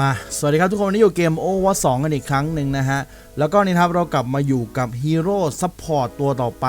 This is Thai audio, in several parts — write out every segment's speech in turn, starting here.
มา สวัสดีครับทุกคนวันนี้อยู่เกมโอวัสองกันอีกครั้งหนึ่งนะฮะ แล้วก็นี่ครับเรากลับมาอยู่กับฮีโร่ซัพพอร์ตตัวต่อไป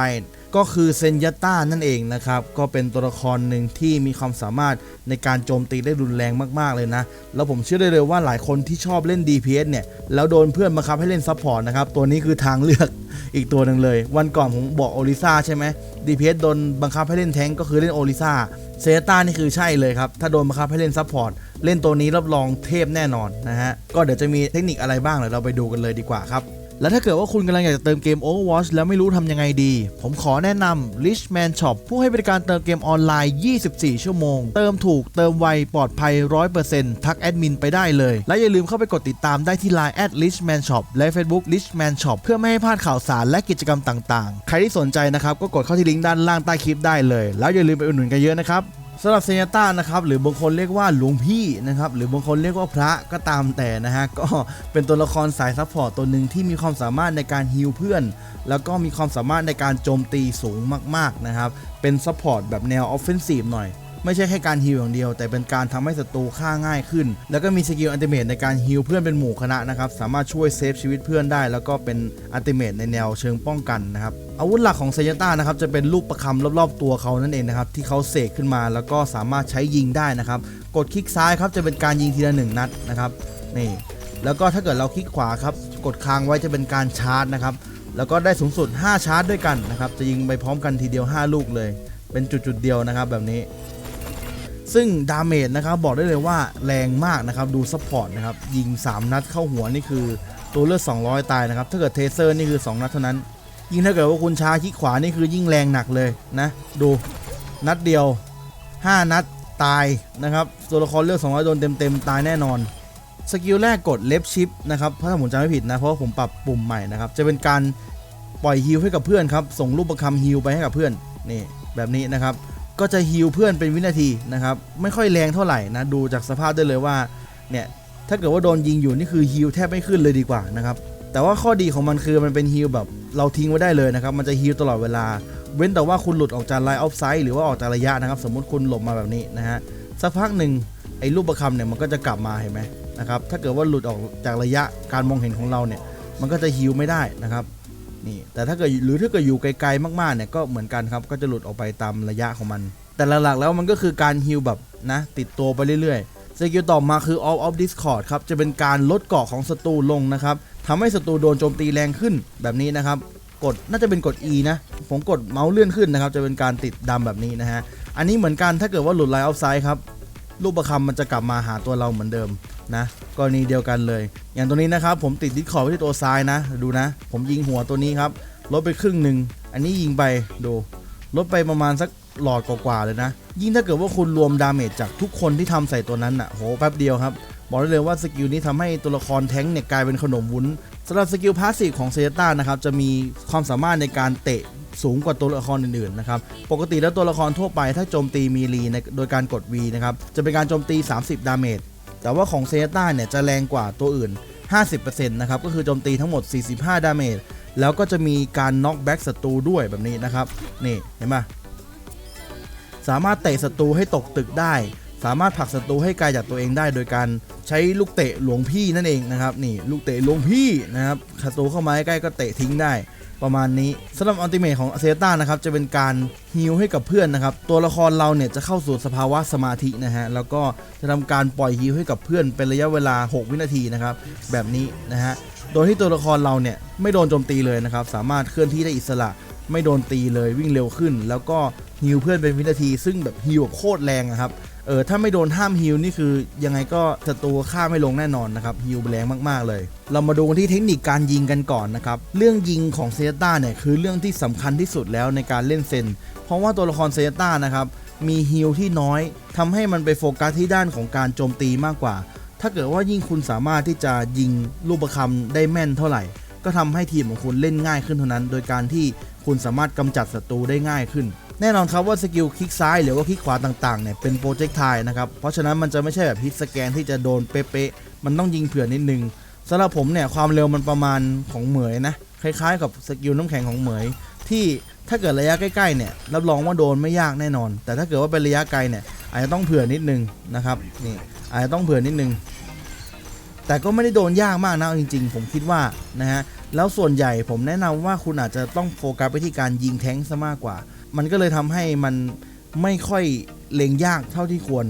ก็คือเซนยาต้านั่นเองนะครับ ก็เป็นตัวละครหนึ่งที่มีความสามารถในการโจมตีได้รุนแรงมากๆเลยนะ แล้วผมเชื่อได้เลยว่าหลายคนที่ชอบเล่น DPS เนี่ย แล้วโดนเพื่อนบังคับให้เล่นซัพพอร์ตนะครับ ตัวนี้คือทางเลือกอีกตัวหนึ่งเลย วันก่อนผมบอกโอลิซ่าใช่ไหม DPS โดนบังคับให้เล่นแทงก็คือเล่นโอลิซ่าเซต้านี่คือใช่เลยครับ ถ้าโดนบังคับให้เล่นซัพพอร์ตเล่นตัวนี้รับรองเทพแน่นอนนะฮะก็เดี๋ยวจะมีเทคนิคอะไรบ้างเดี๋ยวเราไปดูกันเลยดีกว่าครับ แล้วถ้าเกิดว่าคุณกำลังอยากจะเติมเกม Overwatch แล้วไม่รู้ทำยังไงดี ผมขอแนะนำ Richman Shop ผู้ให้บริการเติมเกมออนไลน์ 24 ชั่วโมง เติมถูกเติมไว ปลอดภัย 100%ทักแอดมินไปได้เลย และอย่าลืมเข้าไปกดติดตามได้ที่ Line at Richman Shop และ Facebook Richman Shop เพื่อไม่ให้พลาดข่าวสารและกิจกรรมต่างๆ ใครที่สนใจนะครับก็กดเข้าที่ลิงก์ด้านล่างใต้คลิปได้เลย แล้วอย่าลืมไปอุดหนุนกันเยอะนะครับ สำหรับเซนต้านะครับหรือบางคนเรียกว่าหลวงพี่นะครับหรือบางคนเรียกว่าพระก็ตามแต่นะฮะก็เป็นตัวละครสายซัพพอร์ตตัวหนึ่งที่มีความสามารถในการฮิลเพื่อน แล้วก็มีความสามารถในการโจมตีสูงมากๆนะครับเป็นซัพพอร์ตแบบแนวออฟเฟนซีฟหน่อย ไม่ใช่แค่การฮิลอย่างเดียว แต่เป็นการทำให้ศัตรูฆ่าง่ายขึ้น แล้วก็มีสกิลอันติเมตในการฮิลเพื่อนเป็นหมู่คณะนะครับ สามารถช่วยเซฟชีวิตเพื่อนได้ แล้วก็เป็นอันติเมตในแนวเชิงป้องกันนะครับ อาวุธหลักของเซยต้านะครับจะเป็นลูกประคำรอบๆตัวเขานั่นเองนะครับที่เขาเสกขึ้นมาแล้วก็สามารถใช้ยิงได้นะครับ กดคลิกซ้ายครับจะเป็นการยิงทีละหนึ่งนัดนะครับนี่แล้วก็ถ้าเกิดเราคลิกขวาครับกดค้างไว้จะเป็นการชาร์จนะครับแล้วก็ได้สูงสุด 5 ชาร์จด้วยกันนะครับ จะยิงไปพร้อมกันทีเดียว 5 ลูกเลย เป็นจุดๆเดียวนะครับแบบนี้ ซึ่งดาเมจนะครับบอกได้เลยว่าแรงมากนะครับดูซัพพอร์ตนะครับยิง 3 นัดเข้าหัวนี่คือตัวเลือด 200 ตายนะครับถ้าเกิดเทเซอร์นี่คือ 2 นัดเท่านั้น ยิ่งถ้าเกิดว่าคุณช้าคลิกขวานี่คือยิ่งแรงหนักเลยนะดูนัดเดียว 5 นัดตายนะครับตัวละครเลือด 200 โดนเต็มๆตายแน่นอนสกิลแรกกดเลฟชิปนะครับถ้าผมจำไม่ผิดนะเพราะผมปรับปุ่มใหม่นะครับจะเป็นการปล่อยฮิลให้กับเพื่อนครับส่งรูปประคำฮิลไปให้กับเพื่อนนี่แบบนี้นะครับ ก็จะฮิลเพื่อนเป็นวินาทีนะครับไม่ค่อยแรงเท่าไหร่นะดูจากสภาพได้เลยว่าเนี่ยถ้าเกิดว่าโดนยิงอยู่นี่คือฮิลแทบไม่ขึ้นเลยดีกว่านะครับแต่ว่าข้อดีของมันคือมันเป็นฮิลแบบเราทิ้งไว้ได้เลยนะครับ มันจะฮิลตลอดเวลา เว้นแต่ว่าคุณหลุดออกจากไลน์ออฟไซด์หรือว่าออกจากระยะนะครับ สมมติคุณหลบมาแบบนี้นะฮะสักพักหนึ่งไอ้รูปประคำเนี่ยมันก็จะกลับมาเห็นไหมนะครับถ้าเกิดว่าหลุดออกจากระยะการมองเห็นของเราเนี่ยมันก็จะฮิลไม่ได้นะครับ นี่แต่ถ้าเกิดหรือถ้าเกิดอยู่ไกลๆมากๆเนี่ยก็เหมือนกันครับก็จะหลุดออกไปตามระยะของมัน แต่หลักๆแล้วมันก็คือการฮิลแบบนะติดตัวไปเรื่อยๆสกิลต่อมาคือ All of Discord ครับจะเป็นการลดเกาะของศัตรูลงนะครับทำให้ศัตรูโดนโจมตีแรงขึ้นแบบนี้นะครับกดน่าจะเป็นกด E นะผมกดเมาส์เลื่อนขึ้นนะครับจะเป็นการติดดำแบบนี้นะฮะอันนี้เหมือนกันถ้าเกิดว่าหลุดไลน์ออฟไซด์ครับลูกประคำมันจะกลับมาหาตัวเราเหมือนเดิม นะกรณีเดียวกันเลย อย่างตัวนี้นะครับผมติดดิสคอร์ไว้ที่ตัวซ้ายนะ ดูนะ ผมยิงหัวตัวนี้ครับลดไปครึ่งหนึ่งอันนี้ยิงไปดูลดไปประมาณสักหลอดกว่าๆเลยนะ ยิ่งถ้าเกิดว่าคุณรวมดาเมจจากทุกคนที่ทำใส่ตัวนั้นอะโหแป๊บเดียวครับ บอกได้เลยว่าสกิลนี้ทำให้ตัวละครแท้งเนี่ยกลายเป็นขนมวุ้นสำหรับสกิลพาสซีฟของเซต้านะครับจะมีความสามารถในการเตะสูงกว่าตัวละครอื่นๆนะครับ ปกติแล้วตัวละครทั่วไปถ้าโจมตีมีลีโดยการกด V นะครับ จะเป็นการโจมตี 30 ดาเมจ แต่ว่าของเซต้าเนี่ยจะแรงกว่าตัวอื่น 50%นะครับ ก็คือโจมตีทั้งหมด 45 ดาเมจ แล้วก็จะมีการน็อกแบ็กศัตรูด้วยแบบนี้นะครับ นี่เห็นไหมสามารถเตะศัตรูให้ตกตึกได้ สามารถผลักศัตรูให้ไกลจากตัวเองได้ โดยการใช้ลูกเตะหลวงพี่นั่นเองนะครับ นี่ลูกเตะหลวงพี่นะครับศัตรูเข้ามาใกล้ก็เตะทิ้งได้ ประมาณนี้สำหรับอัลติเมทของเซต้านะครับจะเป็นการฮิลให้กับเพื่อนนะครับ ตัวละครเราเนี่ยจะเข้าสู่สภาวะสมาธินะฮะแล้วก็จะทำการปล่อยฮิลให้กับเพื่อนเป็นระยะเวลา 6 วินาทีนะครับแบบนี้นะฮะโดยที่ตัวละครเราเนี่ยไม่โดนโจมตีเลยนะครับสามารถเคลื่อนที่ได้อิสระไม่โดนตีเลยวิ่งเร็วขึ้น แล้วก็ฮิลเพื่อนเป็นวินาที ซึ่งแบบฮิลโคตรแรงอะครับ เออถ้าไม่โดนห้ามฮิลนี่คือยังไงก็ศัตรูฆ่าไม่ลงแน่นอนนะครับฮิลแรงมากๆเลย เรามาดูกันที่เทคนิคการยิงกันก่อนนะครับเรื่องยิงของเซต้าเนี่ยคือเรื่องที่สำคัญที่สุดแล้วในการเล่นเซน เพราะว่าตัวละครเซต้านะครับมีฮิลที่น้อยทำให้มันไปโฟกัสที่ด้านของการโจมตีมากกว่า ถ้าเกิดว่ายิ่งคุณสามารถที่จะยิงลูกประคำได้แม่นเท่าไหร่ ก็ทำให้ทีมของคุณเล่นง่ายขึ้นเท่านั้น โดยการที่คุณสามารถกำจัดศัตรูได้ง่ายขึ้น แน่นอนครับว่าสกิลคลิกซ้ายหรือว่าคลิกขวาต่างๆเนี่ยเป็นโปรเจกต์ไทนะครับ เพราะฉะนั้นมันจะไม่ใช่แบบฮิตสแกนที่จะโดนเป๊ะๆมันต้องยิงเผื่อนิดนึงสำหรับผมเนี่ยความเร็วมันประมาณของเหมยนะคล้ายๆ กับสกิลน้ำแข็งของเหมย ที่ถ้าเกิดระยะใกล้ๆเนี่ยรับรองว่าโดนไม่ยากแน่นอน แต่ถ้าเกิดว่าเป็นระยะไกลเนี่ยอาจจะต้องเผื่อนิดนึงนะครับนี่อาจจะต้องเผื่อนิดนึงแต่ก็ไม่ได้โดนยากมากนะจริง ๆ ผมคิดว่านะฮะ แล้วส่วนใหญ่ผมแนะนำว่าคุณอาจจะต้องโฟกัสไปที่การยิงแท้งซะมากกว่า มันก็เลยทำให้มันไม่ค่อยเล็งยากเท่าที่ควร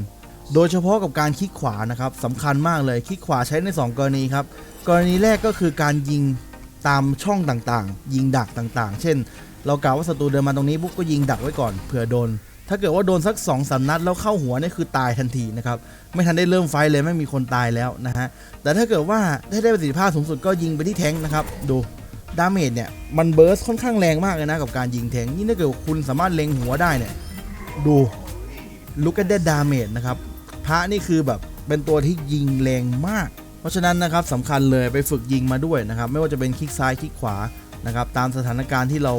โดยเฉพาะกับการคลิกขวานะครับสำคัญมากเลยคลิกขวาใช้ใน 2 กรณีครับ กรณีแรกก็คือการยิงตามช่องต่างๆ ยิงดักต่างๆ เช่น เรากล่าวว่าศัตรูเดินมาตรงนี้ปุ๊บก็ยิงดักไว้ก่อนเผื่อโดน ถ้าเกิดว่าโดนสัก2องสามนัดแล้วเข้าหัวนี่คือตายทันทีนะครับ ไม่ทันได้เริ่มไฟเลยไม่มีคนตายแล้วนะฮะ แต่ถ้าเกิดว่าได้ได้ประสิทธิภาพสูงสุดก็ยิงไปที่แทงค์นะครับ ดูดาเมจเนี่ยมันเบิร์สค่อนข้างแรงมากเลยนะกับการยิงแทงนี่ถ้าเกิดคุณสามารถเล็งหัวได้เนี่ย ดูลุก at that damage นะครับพระนี่คือแบบเป็นตัวที่ยิงแรงมาก เพราะฉะนั้นนะครับสำคัญเลยไปฝึกยิงมาด้วยนะครับ ไม่ว่าจะเป็นคลิกซ้ายคลิกขวานะครับตามสถานการณ์ที่เรา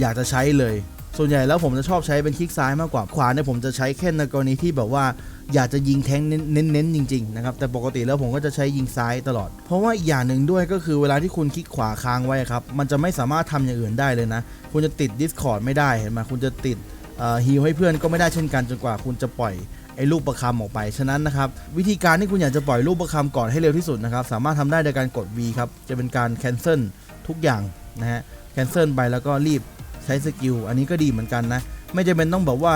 อยากจะใช้เลย ส่วนใหญ่แล้วผมจะชอบใช้เป็นคลิกซ้ายมากกว่าขวาเนี่ยผมจะใช้แค่ในกรณีที่แบบว่าอยากจะยิงแทงเน้นๆจริงๆนะครับแต่ปกติแล้วผมก็จะใช้ยิงซ้ายตลอด เพราะว่าอีกอย่างหนึ่งด้วยก็คือเวลาที่คุณคลิกขวาค้างไว้ครับมันจะไม่สามารถทำอย่างอื่นได้เลยนะ คุณจะติด Discord ไม่ได้เห็นไหมคุณจะติดฮิลให้เพื่อนก็ไม่ได้เช่นกันจนกว่าคุณจะปล่อยไอ้ลูกประคำออกไป ฉะนั้นนะครับวิธีการที่คุณอยากจะปล่อยลูกประคำก่อนให้เร็วที่สุดนะครับสามารถทำได้โดยการกด V ครับจะเป็นการ cancel ทุกอย่างนะฮะ cancel ไปแล้วก็รีบ ใช้สกิลอันนี้ก็ดีเหมือนกันนะ ไม่จำเป็นต้องแบบว่า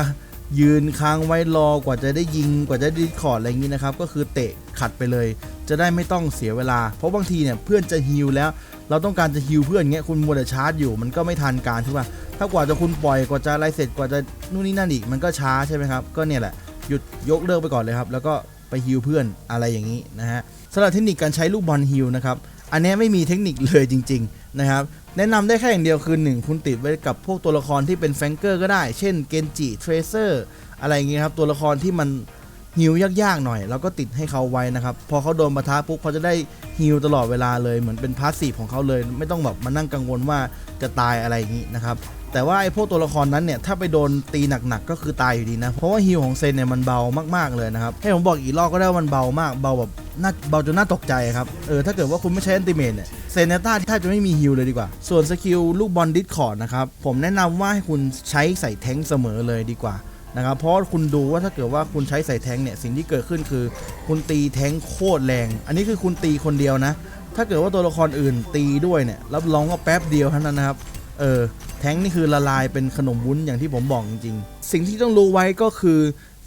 ยืนค้างไว้รอกว่าจะได้ยิงกว่าจะได้ดิสคอร์ดอะไรอย่างนี้นะครับ ก็คือเตะขัดไปเลย จะได้ไม่ต้องเสียเวลา เพราะบางทีเนี่ยเพื่อนจะฮิลแล้ว เราต้องการจะฮิลเพื่อนเงี้ยคุณมัวแต่ชาร์จอยู่มันก็ไม่ทันการใช่ป่ะถ้ากว่าจะคุณปล่อยกว่าจะอะไรเสร็จกว่าจะนู่นนี่นั่นอีกมันก็ช้าใช่ไหมครับก็เนี่ยแหละหยุดยกเลิกไปก่อนเลยครับ แล้วก็ไปฮิลเพื่อนอะไรอย่างนี้นะฮะสำหรับเทคนิคการใช้ลูกบอลฮิลนะครับอันนี้ไม่มีเทคนิคเลยจริง ๆ นะครับแนะนำได้แค่อย่างเดียวคือ 1 คุณติดไว้กับพวกตัวละครที่เป็นแฟงเกอร์ก็ได้ เช่นเกนจิเทรเซอร์อะไรอย่างเงี้ยครับ ตัวละครที่มันฮิวยากๆหน่อย แล้วก็ติดให้เขาไว้นะครับ พอเขาโดนปะทะปุ๊บเขาจะได้ฮิวตลอดเวลาเลยเหมือนเป็นพาสซีฟของเขาเลย ไม่ต้องแบบมานั่งกังวลว่าจะตายอะไรอย่างนี้นะครับ แต่ว่าไอ้พวกตัวละครนั้นเนี่ยถ้าไปโดนตีหนักๆก็คือตายอยู่ดีนะ เพราะว่าฮิวของเซนเนี่ยมันเบามากๆเลยนะครับ ให้ผมบอกอีกรอบก็ได้ว่ามันเบามากเบาแบบน่าเบาจนน่าตกใจครับ เออถ้าเกิดว่าคุณไม่ใช้อันติเมทเนี่ยเซนเนต้าแทบจะไม่มีฮิวเลยดีกว่า ส่วนสกิลลูกบอลดิสคอร์ดนะครับ ผมแนะนำว่าให้คุณใช้ใส่แท้งเสมอเลยดีกว่านะครับเพราะคุณดูว่าถ้าเกิดว่าคุณใช้ใส่แท้งเนี่ยสิ่งที่เกิดขึ้นคือ คุณตีแท้งโคตรแรง อันนี้คือคุณตีคนเดียวนะ ถ้าเกิดว่าตัวละครอื่นตีด้วยเนี่ยรับรองว่าแป๊บเดียวเท่านั้นนะครับ เออแท้งนี่คือละลายเป็นขนมวุ้นอย่างที่ผมบอกจริงๆ สิ่งที่ต้องรู้ไว้ก็คือ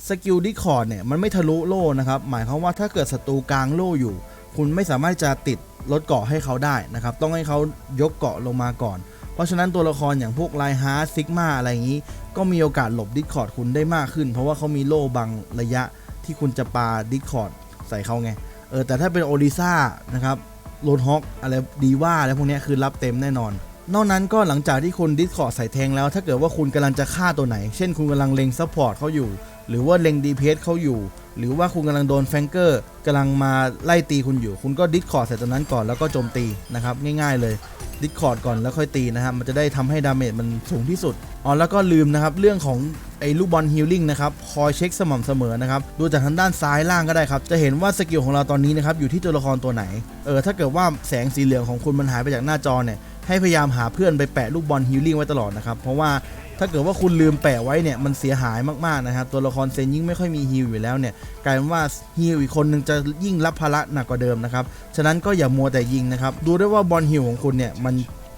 สกิลดิคอร์ดเนี่ยมันไม่ทะลุโล่นะครับ หมายความว่าถ้าเกิดศัตรูกลางโล่อยู่ คุณไม่สามารถจะติดลดเกาะให้เขาได้นะครับ ต้องให้เขายกเกาะลงมาก่อน เพราะฉะนั้นตัวละครอย่างพวกไลฮาร์ซิกมาอะไรอย่างนี้ ก็มีโอกาสหลบดิคอร์ดคุณได้มากขึ้น เพราะว่าเขามีโล่บังระยะที่คุณจะปาดิคอร์ดใส่เขาไงเออแต่ถ้าเป็นโอริซ่านะครับโรดฮอกอะไรดีว่าอะไรพวกนี้คือรับเต็มแน่นอน นอกนั้นก็หลังจากที่คุณดิสคอร์ดใส่แทงแล้ว ถ้าเกิดว่าคุณกำลังจะฆ่าตัวไหน เช่นคุณกำลังเล็งซัพพอร์ตเขาอยู่ หรือว่าเล็งดีเพสเขาอยู่ หรือว่าคุณกำลังโดนแฟงเกอร์กำลังมาไล่ตีคุณอยู่ คุณก็ดิสคอร์ดใส่ตัวนั้นก่อนแล้วก็โจมตีนะครับง่ายๆเลยดิสคอร์ดก่อนแล้วค่อยตีนะครับมันจะได้ทำให้ดาเมจมันสูงที่สุดอ๋อแล้วก็ลืมนะครับเรื่องของไอ้ลูกบอลฮิลลิ่งนะครับคอยเช็คสม่ำเสมอนะครับดูจากทางด้านซ้ายล่างก็ได้ครับ จะเห็นว่าสกิลของเราตอนนี้นะครับอยู่ที่ตัวละครตัวไหนเออถ้าเกิดว่าแสงสีเหลืองของคุณมันหายไปจากหน้าจอเนี่ย ให้พยายามหาเพื่อนไปแปะลูกบอลฮิลลิ่งไว้ตลอดนะครับ เพราะว่าถ้าเกิดว่าคุณลืมแปะไว้เนี่ยมันเสียหายมากๆนะครับ ตัวละครเซนยิ่งไม่ค่อยมีฮิลอยู่แล้วเนี่ยกลายเป็นว่าฮิลอีกคนนึงจะยิ่งรับภาระหนักกว่าเดิมนะครับฉะนั้นก็อย่ามัวแต่ยิงนะครับดูด้วยว่าบอลฮิลของคุณเนี่ยมัน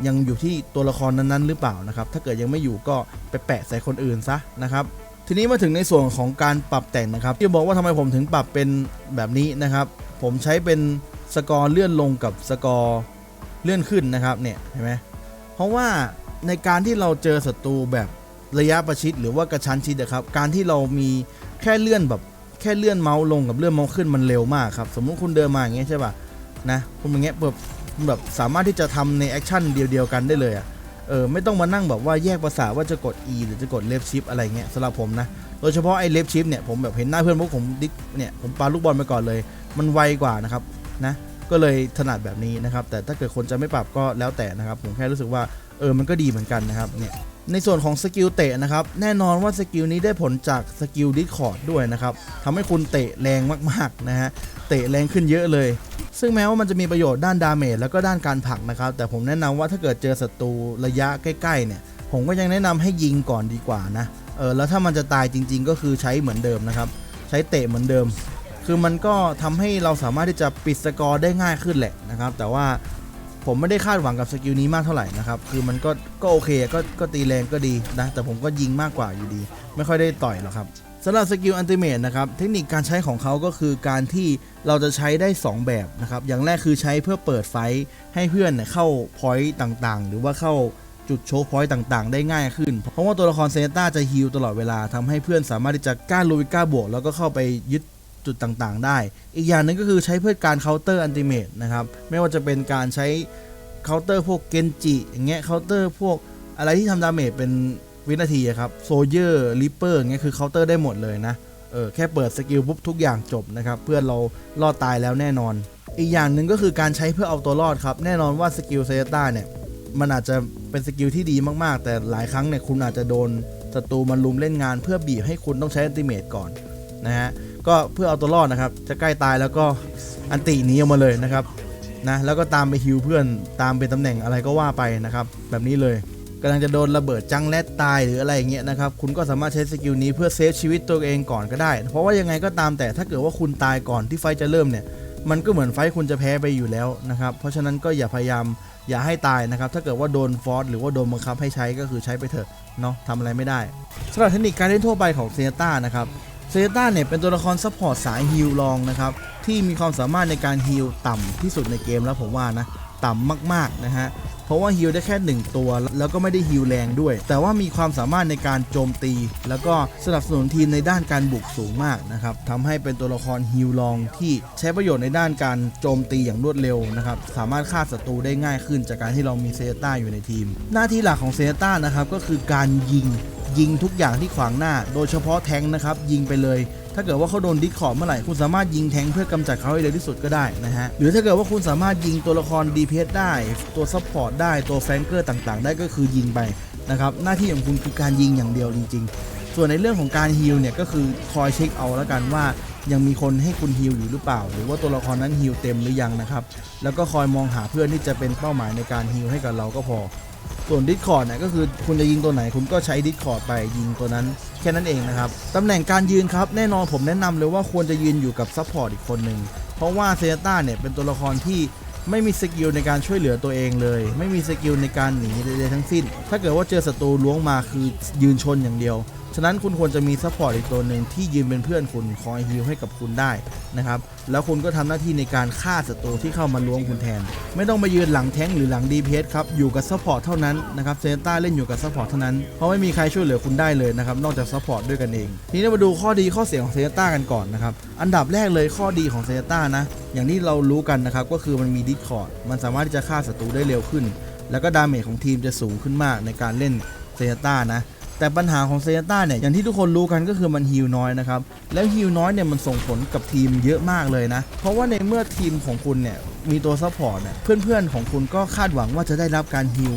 ยังอยู่ที่ตัวละครนั้นๆ หรือเปล่านะครับถ้าเกิดยังไม่อยู่ก็ไปแปะใส่คนอื่นซะนะครับทีนี้มาถึงในส่วนของการปรับแต่งนะครับที่บอกว่าทำไมผมถึงปรับเป็นแบบนี้นะครับ ผมใช้เป็นสกอร์เลื่อนลงกับสกอร์ เลื่อนขึ้นนะครับเนี่ยเห็นไหมเพราะว่าในการที่เราเจอศัตรูแบบระยะประชิดหรือว่ากระชั้นชิดนะครับ การที่เรามีแค่เลื่อนแบบแค่เลื่อนเมาส์ลงกับเลื่อนเมาส์ขึ้นมันเร็วมากครับ สมมุติคุณเดินมาอย่างเงี้ยใช่ป่ะนะคุณอย่างเงี้ยแบบแบบสามารถที่จะทำในแอคชั่นเดียวๆกันได้เลยอะเออไม่ต้องมานั่งแบบว่าแยกภาษาว่าจะกด E หรือจะกดเลฟชิปอะไรเงี้ยสำหรับผมนะ โดยเฉพาะไอ้เลฟชิปเนี่ยผมแบบเห็นหน้าเพื่อนพวกผมดิเนี่ยผมปาลูกบอลไปก่อนเลย มันไวกว่านะครับนะ ก็เลยถนัดแบบนี้นะครับ แต่ถ้าเกิดคนจะไม่ปรับก็แล้วแต่นะครับ ผมแค่รู้สึกว่าเออมันก็ดีเหมือนกันนะครับเนี่ยในส่วนของสกิลเตะนะครับ แน่นอนว่าสกิลนี้ได้ผลจากสกิลดิสคอร์ดด้วยนะครับทำให้คุณเตะแรงมากๆนะฮะเตะแรงขึ้นเยอะเลย ซึ่งแม้ว่ามันจะมีประโยชน์ด้านดาเมจแล้วก็ด้านการผลักนะครับ แต่ผมแนะนำว่าถ้าเกิดเจอศัตรูระยะใกล้ๆเนี่ย ผมก็ยังแนะนำให้ยิงก่อนดีกว่านะเออแล้วถ้ามันจะตายจริง ๆ ก็คือใช้เหมือนเดิมนะครับ ใช้เตะเหมือนเดิม คือมันก็ทำให้เราสามารถที่จะปิดสกอร์ได้ง่ายขึ้นแหละนะครับ แต่ว่าผมไม่ได้คาดหวังกับสกิลนี้มากเท่าไหร่นะครับ คือมันก็ก็โอเคก็ก็ตีแรงก็ดีนะ แต่ผมก็ยิงมากกว่าอยู่ดี ไม่ค่อยได้ต่อยหรอกครับสำหรับสกิลอันติเมตนะครับ เทคนิคการใช้ของเขาก็คือการที่เราจะใช้ได้ 2 แบบนะครับ อย่างแรกคือใช้เพื่อเปิดไฟให้เพื่อนเข้าพอยต์ต่างๆ หรือว่าเข้าจุดโชว์พอยต์ต่างๆ ได้ง่ายขึ้น เพราะว่าตัวละครเซนต้าจะฮิลตลอดเวลาทำให้เพื่อนสามารถที่จะกล้าลุยกล้าบวกแล้วก็เข้าไปยึด จุดต่างๆ ได้ อีกอย่างหนึงก็คือใช้เพื่อการเคาน์เตอร์อันติเมตนะครับ ไม่ว่าจะเป็นการใช้เคาน์เตอร์พวกเกนจิอย่างเงี้ยเคาน์เตอร์พวกอะไรที่ทำดาเมจเป็นวินาทีครับโซเยอร์ลิปเปอร์อย่างเงี้ยคือเคาน์เตอร์ได้หมดเลยนะเออแค่เปิดสกิลปุ๊บทุกอย่างจบนะครับเพื่อนเรารอดตายแล้วแน่นอน อีกอย่างหนึ่งก็คือการใช้เพื่อเอาตัวรอดครับแน่นอนว่าสกิลเซต้าเนี่ยมันอาจจะเป็นสกิลที่ดีมากๆ แต่หลายครั้งเนี่ยคุณอาจจะโดนศัตรูมันลุมเล่นงาน เพื่อบีบให้คุณต้องใช้อันติเมตก่อนนะฮะ ก็เพื่อเอาตัวรอดนะครับ จะใกล้ตายแล้วก็อันติหนีออกมาเลยนะครับนะแล้วก็ตามไปฮิวเพื่อนตามเป็นตำแหน่งอะไรก็ว่าไปนะครับ แบบนี้เลยกำลังจะโดนระเบิดจังแรดตายหรืออะไรอย่างเงี้ยนะครับคุณก็สามารถใช้สกิลนี้เพื่อเซฟชีวิตตัวเองก่อนก็ได้ เพราะว่ายังไงก็ตามแต่ถ้าเกิดว่าคุณตายก่อนที่ไฟจะเริ่มเนี่ยมันก็เหมือนไฟคุณจะแพ้ไปอยู่แล้วนะครับ เพราะฉะนั้นก็อย่าพยายามอย่าให้ตายนะครับ ถ้าเกิดว่าโดนฟอร์สหรือว่าโดนบังคับให้ใช้ก็คือใช้ไปเถอะเนาะทำอะไรไม่ได้สำหรับเทคนิคการเล่นทั่วไปของเซนต้านะครับ เซต้าเนี่ยเป็นตัวละครซัพพอร์ตสายฮิลลองนะครับ ที่มีความสามารถในการฮิลต่ำที่สุดในเกมแล้วผมว่านะ ต่ำมากๆนะฮะ เพราะว่าฮิลได้แค่ 1 ตัว แล้วก็ไม่ได้ฮิลแรงด้วย แต่ว่ามีความสามารถในการโจมตี แล้วก็สนับสนุนทีมในด้านการบุกสูงมากนะครับทำให้เป็นตัวละครฮิลลองที่ใช้ประโยชน์ในด้านการโจมตีอย่างรวดเร็วนะครับสามารถฆ่าศัตรูได้ง่ายขึ้นจากการที่เรามีเซต้าอยู่ในทีม หน้าที่หลักของเซต้านะครับก็คือการยิง ยิงทุกอย่างที่ขวางหน้า โดยเฉพาะแทงนะครับ ยิงไปเลย ถ้าเกิดว่าเขาโดนดิสคอร์เมื่อไหร่ คุณสามารถยิงแทงเพื่อกำจัดเขาให้เร็วที่สุดก็ได้นะฮะ หรือถ้าเกิดว่าคุณสามารถยิงตัวละคร DPS ได้ ตัวซัพพอร์ตได้ ตัวแฟงเกอร์ต่างๆ ได้ก็คือยิงไปนะครับ หน้าที่ของคุณคือการยิงอย่างเดียวจริง ๆ ส่วนในเรื่องของการฮิลเนี่ยก็คือคอยเช็คเอาแล้วกันว่ายังมีคนให้คุณฮิลอยู่หรือเปล่า หรือว่าตัวละครนั้นฮิลเต็มหรือยังนะครับ แล้วก็คอยมองหาเพื่อนที่จะเป็นเป้าหมายในการฮิลให้กับเราก็พอ ส่วนดิสคอร์ดเนี่ยก็คือคุณจะยิงตัวไหนคุณก็ใช้ดิสคอร์ดไปยิงตัวนั้นแค่นั้นเองนะครับตำแหน่งการยืนครับแน่นอนผมแนะนำเลยว่าควรจะยืนอยู่กับซัพพอร์ตอีกคนหนึ่งเพราะว่าเซนต้าเนี่ยเป็นตัวละครที่ไม่มีสกิลในการช่วยเหลือตัวเองเลย ไม่มีสกิลในการหนีใดๆทั้งสิ้น ถ้าเกิดว่าเจอศัตรูล้วงมาคือยืนชนอย่างเดียว ฉะนั้นคุณควรจะมีซัพพอร์ตอีกตัวหนึ่งที่ยืนเป็นเพื่อนคุณคอยฮิลให้กับคุณได้นะครับ แล้วคุณก็ทำหน้าที่ในการฆ่าศัตรูที่เข้ามาล้วงคุณแทน ไม่ต้องมายืนหลังแท้งหรือหลัง DPS ครับ อยู่กับซัพพอร์ตเท่านั้นนะครับเซนต้าเล่นอยู่กับซัพพอร์ตเท่านั้น เพราะไม่มีใครช่วยเหลือคุณได้เลยนะครับ นอกจากซัพพอร์ตด้วยกันเอง ทีนี้มาดูข้อดีข้อเสียของเซนต้ากันก่อนนะครับ อันดับแรกเลยข้อดีของเซนต้านะ อย่างที่เรารู้กันนะครับ ก็คือมันมีดิสคอร์ด มันสามารถที่จะฆ่าศัตรูได้เร็วขึ้น แล้วก็ดาเมจของทีมจะสูงขึ้นมากในการเล่นเซนต้านะ แต่ปัญหาของเซนต้าเนี่ยอย่างที่ทุกคนรู้กันก็คือมันฮิวน้อยนะครับ แล้วฮิวน้อยเนี่ยมันส่งผลกับทีมเยอะมากเลยนะ เพราะว่าในเมื่อทีมของคุณเนี่ยมีตัวซัพพอร์ตเนี่ยเพื่อนๆของคุณก็คาดหวังว่าจะได้รับการฮิว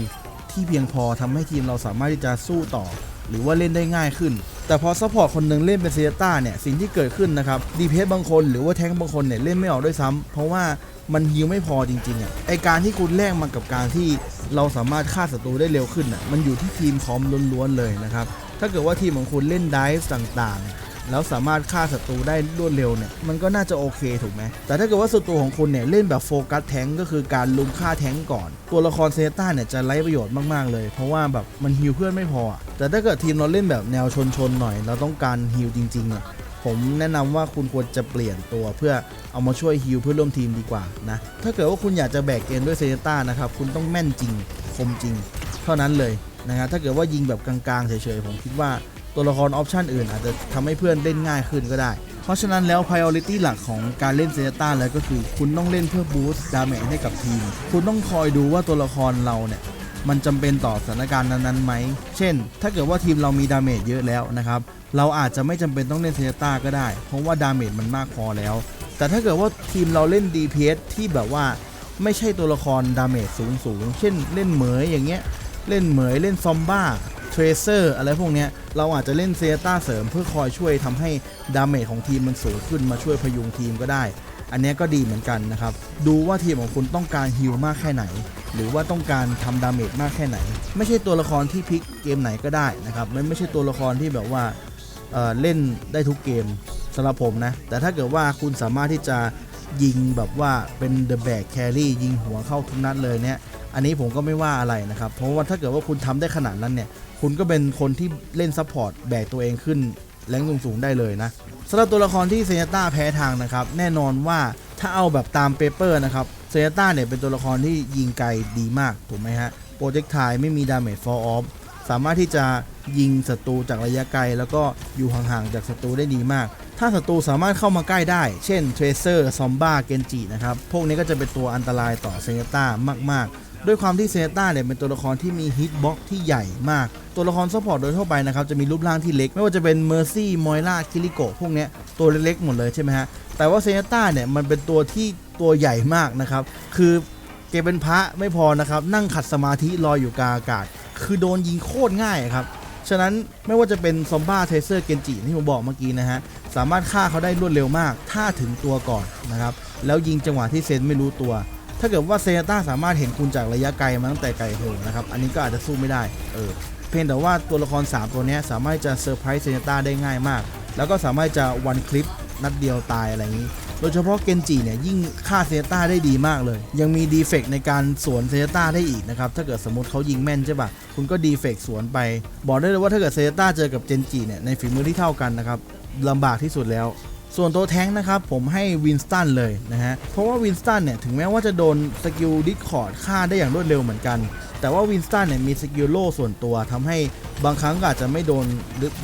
ที่เพียงพอทำให้ทีมเราสามารถที่จะสู้ต่อ หรือว่าเล่นได้ง่ายขึ้น แต่พอซัพพอร์ตคนหนึ่งเล่นเป็นเซต้าเนี่ยสิ่งที่เกิดขึ้นนะครับดีเพบางคนหรือว่าแทงบางคนเนี่ยเล่นไม่ออกด้วยซ้ำเพราะว่ามันฮิวไม่พอจริงๆอะไอการที่คุณแลกมากับการที่เราสามารถฆ่าศัตรูได้เร็วขึ้นอะมันอยู่ที่ทีมพร้อมล้วนๆเลยนะครับถ้าเกิดว่าทีมของคุณเล่นไดฟ์ต่างๆ แล้วสามารถฆ่าศัตรูได้รวดเร็วเนี่ยมันก็น่าจะโอเคถูกไหมแต่ถ้าเกิดว่าศัตรูของคุณเนี่ยเล่นแบบโฟกัสแทงก็คือการลุมฆ่าแทงก่อน ตัวละครเซต้าเนี่ยจะไร้ประโยชน์มากๆเลย เพราะว่าแบบมันฮิลเพื่อนไม่พออะแต่ถ้าเกิดทีมเราเล่นแบบแนวชนๆหน่อย เราต้องการฮิลจริงๆเนี่ยผมแนะนำว่าคุณควรจะเปลี่ยนตัวเพื่อเอามาช่วยฮิลเพื่อร่วมทีมดีกว่านะ ถ้าเกิดว่าคุณอยากจะแบกเกมด้วยเซต้านะครับ คุณต้องแม่นจริง คมจริง เท่านั้นเลยนะครับถ้าเกิดว่ายิงแบบกลางๆเฉยๆ ผมคิดว่า ตัวละครออปชันอื่นอาจจะทำให้เพื่อนเล่นง่ายขึ้นก็ได้ เพราะฉะนั้นแล้ว priority หลักของการเล่นเซต้าแล้วก็คือ คุณต้องเล่นเพื่อบูสต์ดาเมจให้กับทีม คุณต้องคอยดูว่าตัวละครเราเนี่ยมันจำเป็นต่อสถานการณ์นั้นๆไหม เช่น ถ้าเกิดว่าทีมเรามีดาเมจเยอะแล้วนะครับ เราอาจจะไม่จำเป็นต้องเล่นเซต้าก็ได้ เพราะว่าดาเมจมันมากพอแล้ว แต่ถ้าเกิดว่าทีมเราเล่น DPS ที่แบบว่าไม่ใช่ตัวละครดาเมจสูงๆ เช่นเล่นเหมยอย่างเงี้ย เล่นเหมยเล่นซอมบ้า เทรเซอร์อะไรพวกเนี้ยเราอาจจะเล่นเซต้าเสริมเพื่อคอยช่วยทำให้ดาเมจของทีมมันสูงขึ้นมาช่วยพยุงทีมก็ได้ อันนี้ก็ดีเหมือนกันนะครับ ดูว่าทีมของคุณต้องการฮิลมากแค่ไหน หรือว่าต้องการทำดาเมจมากแค่ไหน ไม่ใช่ตัวละครที่พลิกเกมไหนก็ได้นะครับมันไม่ใช่ตัวละครที่แบบว่าเเล่นได้ทุกเกมสำหรับผมนะ แต่ถ้าเกิดว่าคุณสามารถที่จะยิงแบบว่าเป็นเดอะแบกแครี่ยิงหัวเข้าทุกนัดเลยเนี่ย อันนี้ผมก็ไม่ว่าอะไรนะครับ เพราะว่าถ้าเกิดว่าคุณทำได้ขนาดนั้นเนี่ย คุณก็เป็นคนที่เล่นซัพพอร์ตแบกตัวเองขึ้นแรงสูงๆได้เลยนะสำหรับตัวละครที่เซนต้าแพ้ทางนะครับ แน่นอนว่าถ้าเอาแบบตามเปเปอร์นะครับเซนต้าเนี่ยเป็นตัวละครที่ยิงไกลดีมากถูกไหมฮะโปรเจกต์ไทไม่มีดาเมจฟอร์ออฟสามารถที่จะยิงศัตรูจากระยะไกล แล้วก็อยู่ห่างๆจากศัตรูได้ดีมาก ถ้าศัตรูสามารถเข้ามาใกล้ได้ เช่นเทรเซอร์ซอมบ้าเกนจินะครับ พวกนี้ก็จะเป็นตัวอันตรายต่อเซนต้ามากๆ ด้วยความที่เซต้าเนี่ยเป็นตัวละครที่มีฮิตบ็อกที่ใหญ่มาก ตัวละครซัพพอร์ตโดยทั่วไปนะครับจะมีรูปร่างที่เล็ก ไม่ว่าจะเป็นเมอร์ซี่มอยล่าคิริโกพวกเนี้ยตัวเล็กๆหมดเลยใช่ไหมฮะ แต่ว่าเซต้าเนี่ยมันเป็นตัวที่ตัวใหญ่มากนะครับ คือเกเป็นพระไม่พอนะครับ นั่งขัดสมาธิลอยอยู่กลางอากาศ คือโดนยิงโคตรง่ายครับ ฉะนั้นไม่ว่าจะเป็นซอมบ้าเทเซอร์เกนจิที่ผมบอกเมื่อกี้นะฮะ สามารถฆ่าเขาได้รวดเร็วมาก ถ้าถึงตัวก่อนนะครับ แล้วยิงจังหวะที่เซนไม่รู้ตัว ถ้าเกิดว่าเซนต้าสามารถเห็นคุณจากระยะไกลมาตั้งแต่ไกลโหนะครับ อันนี้ก็อาจจะสู้ไม่ได้ เออ เพียงแต่ว่าตัวละคร 3 ตัวนี้สามารถจะเซอร์ไพรส์เซนต้าได้ง่ายมาก แล้วก็สามารถจะวันคลิปนัดเดียวตายอะไรอย่างนี้ โดยเฉพาะเกนจิเนี่ยยิ่งฆ่าเซนต้าได้ดีมากเลย ยังมีดีเฟกในการสวนเซนต้าได้อีกนะครับ ถ้าเกิดสมมติเขายิงแม่นใช่ปะคุณก็ดีเฟกสวนไป บอกได้เลยว่าถ้าเกิดเซนต้าเจอกับเจนจิเนี่ยในฝีมือที่เท่ากันนะครับลำบากที่สุดแล้ว ส่วนตัวแท้งนะครับ ผมให้วินสตันเลยนะฮะ เพราะว่าวินสตันเนี่ย ถึงแม้ว่าจะโดนสกิลดิสคอร์ดฆ่าได้อย่างรวดเร็วเหมือนกัน แต่ว่าวินสตันเนี่ย มีสกิลโล่ส่วนตัวทำให้บางครั้งก็อาจจะไม่โดน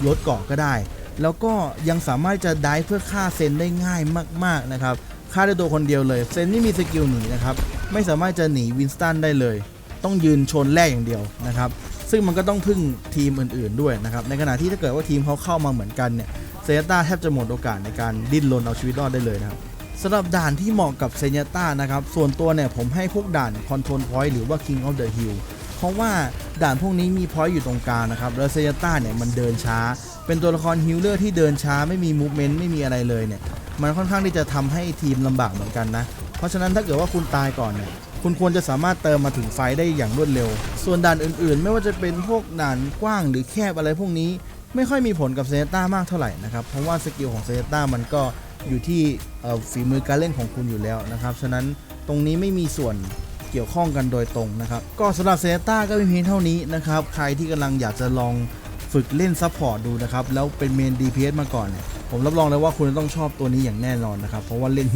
ลดเกาะก็ได้ แล้วก็ยังสามารถจะได้เพื่อฆ่าเซนได้ง่ายมาก ๆ นะครับฆ่าได้ตัวคนเดียวเลย เซนไม่มีสกิลหนีนะครับ ไม่สามารถจะหนีวินสตันได้เลย ต้องยืนชนแรกอย่างเดียวนะครับ ซึ่งมันก็ต้องพึ่งทีมอื่น ๆด้วยนะครับ ในขณะที่ถ้าเกิดว่าทีมเขาเข้ามาเหมือนกันเนี่ย เซเนต้าแทบจะหมดโอกาสในการดิ้นรนเอาชีวิตรอดได้เลยนะครับสำหรับด่านที่เหมาะกับเซเนต้านะครับ ส่วนตัวเนี่ยผมให้พวกด่าน Control Point หรือว่า King of the Hill เพราะว่าด่านพวกนี้มีพอยต์อยู่ตรงกลางนะครับ แล้วเซเนต้าเนี่ยมันเดินช้า เป็นตัวละครฮิลเลอร์ที่เดินช้าไม่มีมูฟเมนต์ไม่มีอะไรเลยเนี่ย มันค่อนข้างที่จะทำให้ทีมลำบากเหมือนกันนะ เพราะฉะนั้นถ้าเกิดว่าคุณตายก่อนเนี่ยคุณควรจะสามารถเติมมาถึงไฟได้อย่างรวดเร็ว ส่วนด่านอื่นๆ ไม่ว่าจะเป็นพวกด่านกว้างหรือแคบอะไรพวกนี้ ไม่ค่อยมีผลกับเซเนต้ามากเท่าไหร่นะครับเพราะว่าสกิลของเซเนต้ามันก็อยู่ที่ฝีมือการเล่นของคุณอยู่แล้วนะครับฉะนั้นตรงนี้ไม่มีส่วนเกี่ยวข้องกันโดยตรงนะครับ ก็สำหรับเซเนต้าก็มีเพียงเท่านี้นะครับ ใครที่กำลังอยากจะลอง ฝึกเล่นซัพพอร์ตดูนะครับ แล้วเป็นเมน DPS มาก่อนเนี่ยผมรับรองเลยว่าคุณต้องชอบตัวนี้อย่างแน่นอนนะครับ เพราะว่าเล่น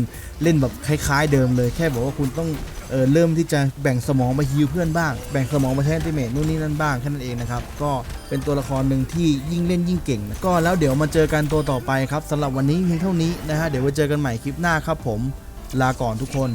เล่นแบบคล้ายๆเดิมเลย แค่บอกว่าคุณต้องเออเริ่มที่จะแบ่งสมองมาฮิวเพื่อนบ้าง แบ่งสมองมาใช้ติเมทนู่นนี่นั่นบ้างแค่นั้นเองนะครับ ก็เป็นตัวละครหนึ่งที่ยิ่งเล่นยิ่งเก่ง ก็แล้วเดี๋ยวมาเจอกันตัวต่อไปครับสำหรับวันนี้เพียงเท่านี้นะฮะเดี๋ยวไว้เจอกันใหม่คลิปหน้าครับผมลาก่อนทุกคน